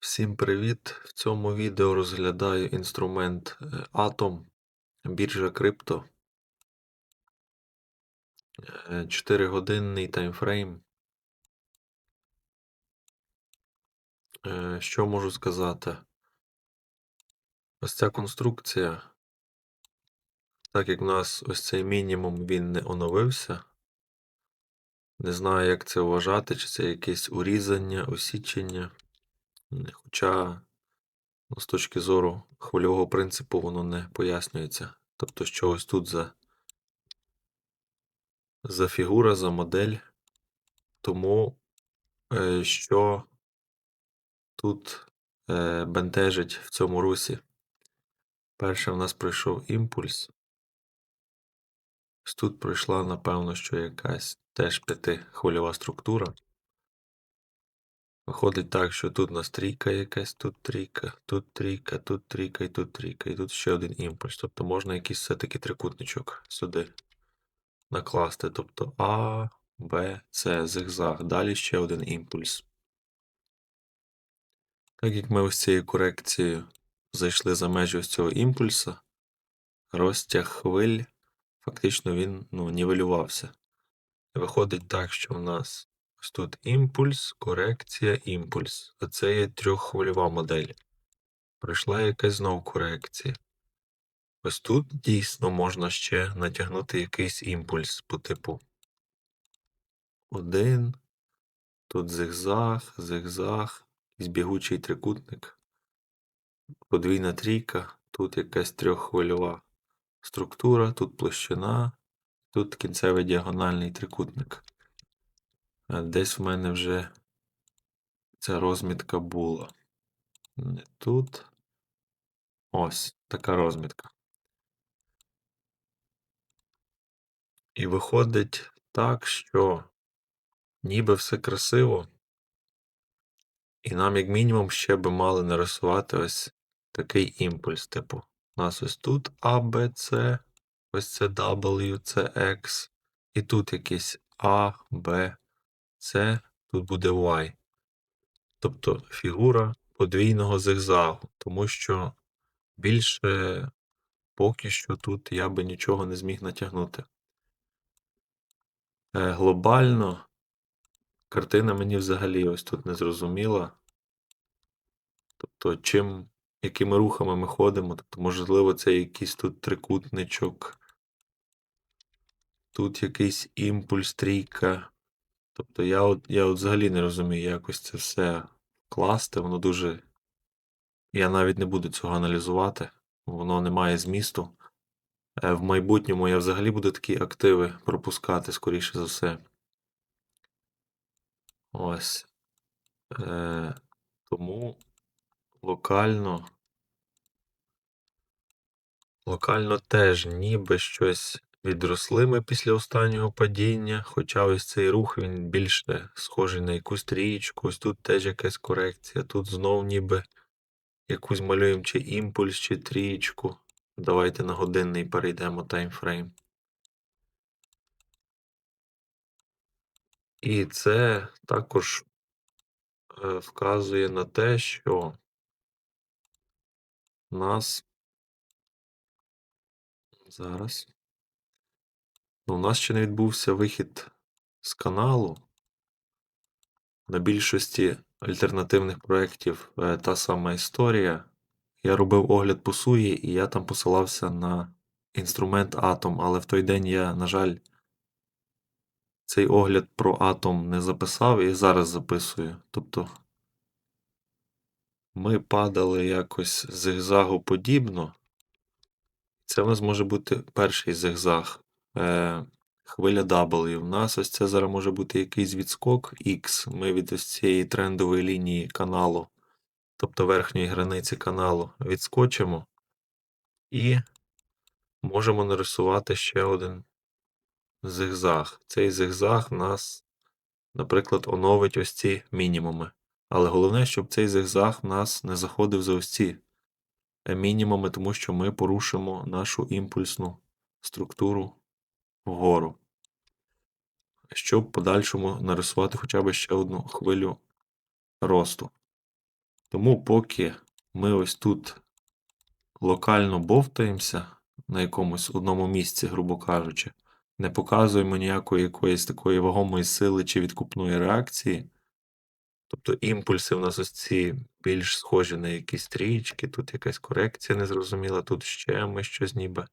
Всім привіт! В цьому відео розглядаю інструмент е, Atom, біржа крипто. 4-годинний таймфрейм. Е, Що можу сказати? Ось ця конструкція, так як в нас ось цей мінімум він не оновився. Не знаю, як це вважати, чи це якесь урізання, осічення. Хоча ну, з точки зору хвильового принципу воно не пояснюється. Тобто, що ось тут за, за фігура, за модель. Тому е, що тут е, бентежить в цьому русі. Перше в нас пройшов імпульс. Ось Тут пройшла, напевно, що якась теж п'ятихвильова структура. Виходить так, що тут у нас трійка якась, тут трійка, тут трійка, тут трійка і тут трійка, і тут ще один імпульс. Тобто можна якийсь все-таки трикутничок сюди накласти. Тобто А, Б, С, зигзаг. Далі ще один імпульс. Так як ми ось цією корекцією зайшли за межі ось цього імпульсу, розтяг хвиль, фактично він ну, нівелювався. Виходить так, що в нас тут імпульс, корекція, імпульс. Оце є трьоххвильова модель. Пройшла якась знову корекція. Ось тут дійсно можна ще натягнути якийсь імпульс по типу один, тут зигзаг, зигзаг, якийсь бігучий трикутник, подвійна трійка, тут якась трьоххвильова структура, тут площина, тут кінцевий діагональний трикутник. Десь в мене вже ця розмітка була. Не тут. Ось така розмітка. І виходить так, що ніби все красиво, і нам, як мінімум, ще би мали нарисувати ось такий імпульс. Типу, у нас ось тут А, Б, С, ось це W, це X, і тут якийсь А, Б, С, тут буде Y. Тобто фігура подвійного зигзагу, тому що більше поки що тут я би нічого не зміг натягнути. Е, Глобально картина мені взагалі ось тут не зрозуміла. Тобто, чим, якими рухами ми ходимо, тобто, можливо, це якийсь тут трикутничок, тут якийсь імпульс, трійка. Тобто я от, я от взагалі не розумію, якось це все класти, воно дуже. Я навіть не буду цього аналізувати, воно не має змісту. Е, В майбутньому я взагалі буду такі активи пропускати, скоріше за все. Ось. Е, Тому локально. Локально теж ніби щось відросли ми після останнього падіння, хоча ось цей рух він більше схожий на якусь трієчку, ось тут теж якась корекція, тут знов ніби якусь малюємо чи імпульс, чи трієчку. Давайте на годинний перейдемо таймфрейм. І це також е, вказує на те, що нас зараз. Ну, у нас ще не відбувся вихід з каналу. На більшості альтернативних проєктів е, та сама історія. Я робив огляд по суї, і я там посилався на інструмент Atom, але в той день я, на жаль, цей огляд про Atom не записав і зараз записую. Тобто ми падали якось зигзагоподібно. Це в нас може бути перший зигзаг. Е, Хвиля W. У нас ось це зараз може бути якийсь відскок X. Ми від ось цієї трендової лінії каналу, тобто верхньої границі каналу, відскочимо і можемо нарисувати ще один зигзаг. Цей зигзаг нас, наприклад, оновить ось ці мінімуми. Але головне, щоб цей зигзаг нас не заходив за ось ці е, мінімуми, тому що ми порушимо нашу імпульсну структуру вгору. Щоб в подальшому нарисувати хоча б ще одну хвилю росту. Тому поки ми ось тут локально бовтаємося на якомусь одному місці, грубо кажучи, не показуємо ніякої якоїсь такої вагомої сили чи відкупної реакції. Тобто імпульси в нас ось ці більш схожі на якісь стрічки, тут якась корекція незрозуміла, тут ще ми щось ніби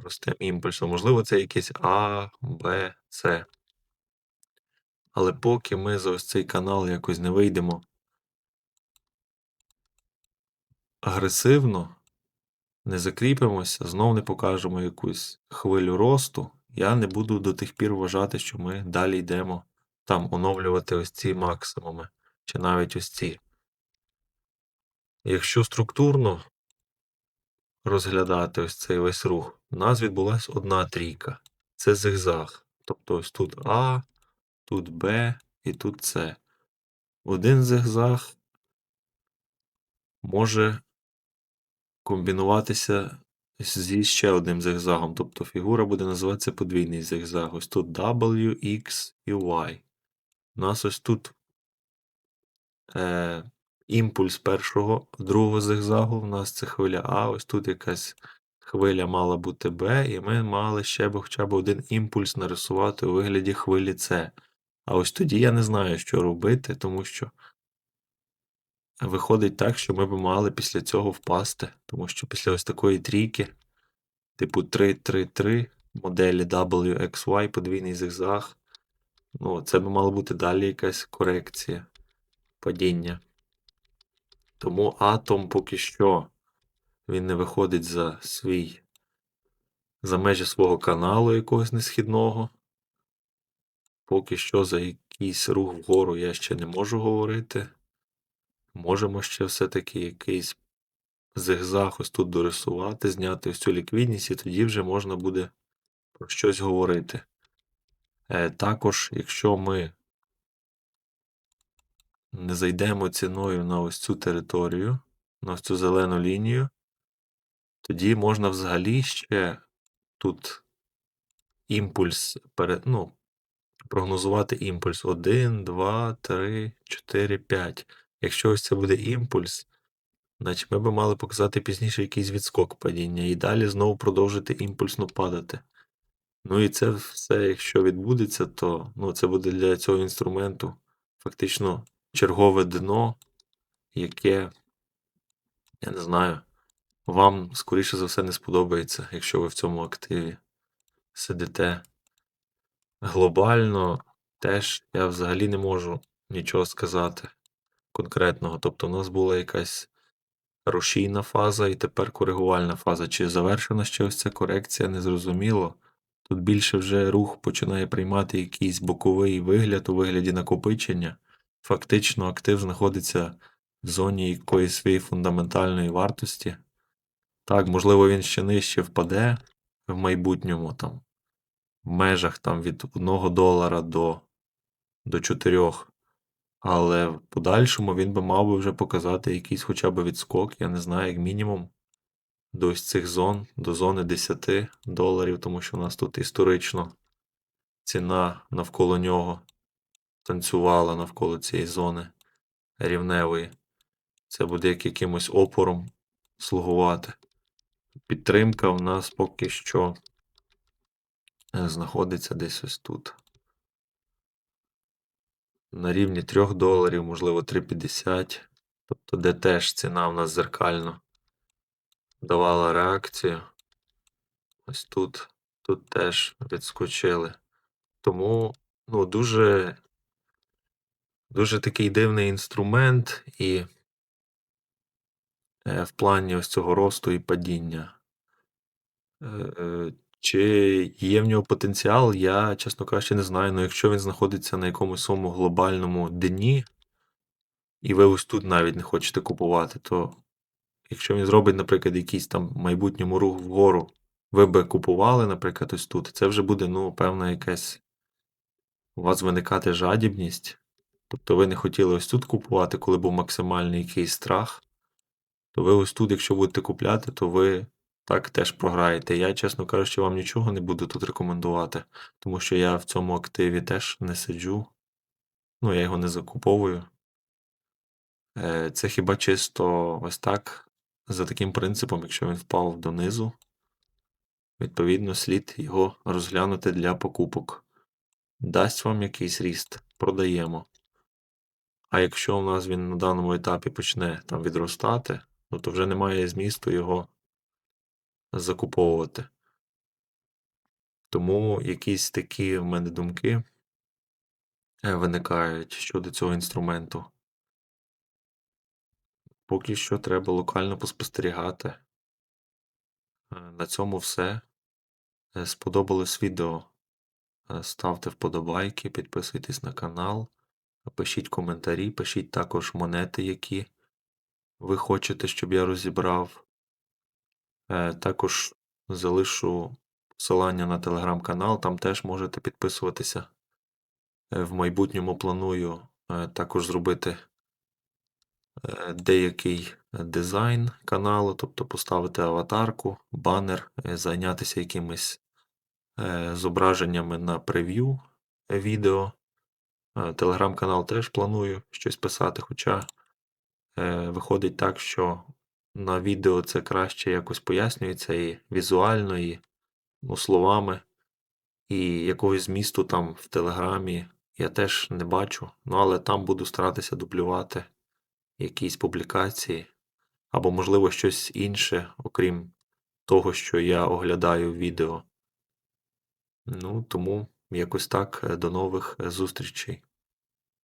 ростемо імпульсом. Можливо, це якесь А, Б, С. Але поки ми за ось цей канал якось не вийдемо агресивно, не закріпимося, знов не покажемо якусь хвилю росту, я не буду до тих пір вважати, що ми далі йдемо там оновлювати ось ці максимуми, чи навіть ось ці. Якщо структурно розглядати ось цей весь рух, у нас відбулася одна трійка. Це зигзаг. Тобто ось тут А, тут Б і тут С. Один зигзаг може комбінуватися зі ще одним зигзагом. Тобто фігура буде називатися подвійний зигзаг. Ось тут W, X і Y. У нас ось тут е, імпульс першого, другого зигзагу. У нас це хвиля А, ось тут якась хвиля мала бути Б, і ми мали ще б хоча б один імпульс нарисувати у вигляді хвилі С. А ось тоді я не знаю, що робити, тому що виходить так, що ми б мали після цього впасти. Тому що після ось такої трійки, типу 3-3-3, моделі WXY, подвійний зигзаг, ну, це б мала бути далі якась корекція падіння. Тому атом поки що він не виходить за свій, за межі свого каналу якогось несхідного. Поки що за якийсь рух вгору я ще не можу говорити. Можемо ще все-таки якийсь зигзаг ось тут дорисувати, зняти ось цю ліквідність, і тоді вже можна буде про щось говорити. Е, Також, якщо ми не зайдемо ціною на ось цю територію, на ось цю зелену лінію, тоді можна взагалі ще тут імпульс перед, ну, прогнозувати імпульс 1, 2, 3, 4, 5. Якщо ось це буде імпульс, значить ми би мали показати пізніше якийсь відскок падіння і далі знову продовжити імпульсно падати. Ну і це все, якщо відбудеться, то ну, це буде для цього інструменту фактично чергове дно, яке, я не знаю, вам, скоріше за все, не сподобається, якщо ви в цьому активі сидите. Глобально теж я взагалі не можу нічого сказати конкретного. Тобто, у нас була якась рушійна фаза і тепер коригувальна фаза. Чи завершена ще ось ця корекція, незрозуміло. Тут більше вже рух починає приймати якийсь боковий вигляд у вигляді накопичення. Фактично, актив знаходиться в зоні якоїсь своєї фундаментальної вартості. Так, можливо, він ще нижче впаде в майбутньому, там, в межах там, від 1 долара до, до 4. Але в подальшому він би мав би вже показати якийсь хоча б відскок, я не знаю, як мінімум, до ось цих зон, до зони 10 доларів, тому що у нас тут історично ціна навколо нього танцювала навколо цієї зони рівневої. Це буде як якимось опором слугувати. Підтримка в нас поки що е, знаходиться десь ось тут. На рівні 3 доларів, можливо, 3,50. Тобто, де теж ціна в нас зеркально давала реакцію. Ось тут, тут теж відскочили. Тому, ну, дуже, дуже такий дивний інструмент і е, в плані ось цього росту і падіння. Е, е, Чи є в нього потенціал, я, чесно кажучи, не знаю. Ну, якщо він знаходиться на якомусь своєму глобальному дні, і ви ось тут навіть не хочете купувати, то якщо він зробить, наприклад, якийсь там майбутньому рух вгору, ви би купували, наприклад, ось тут, це вже буде, ну, певна якась у вас виникати жадібність. Тобто ви не хотіли ось тут купувати, коли був максимальний якийсь страх, то ви ось тут, якщо будете купляти, то ви так теж програєте. Я, чесно кажучи, вам нічого не буду тут рекомендувати, тому що я в цьому активі теж не сиджу. Ну, я його не закуповую. Е, Це хіба чисто ось так, за таким принципом, якщо він впав донизу, відповідно, слід його розглянути для покупок. Дасть вам якийсь ріст, продаємо. А якщо у нас він на даному етапі почне там відростати, ну то вже немає змісту його закуповувати. Тому якісь такі в мене думки е, виникають щодо цього інструменту. Поки що треба локально поспостерігати. Е, На цьому все. Е, Сподобалось відео. Ставте вподобайки, підписуйтесь на канал, пишіть коментарі, пишіть також монети, які ви хочете, щоб я розібрав. Е, Також залишу посилання на телеграм-канал, там теж можете підписуватися. Е, В майбутньому планую е, також зробити деякий дизайн каналу, тобто поставити аватарку, банер, зайнятися якимись зображеннями на прев'ю відео. Телеграм-канал теж планую щось писати, хоча виходить так, що на відео це краще якось пояснюється і візуально, і ну, словами. І якогось змісту там в Телеграмі я теж не бачу. Ну, але там буду старатися дублювати якісь публікації, або, можливо, щось інше, окрім того, що я оглядаю відео. Ну, тому якось так. До нових зустрічей.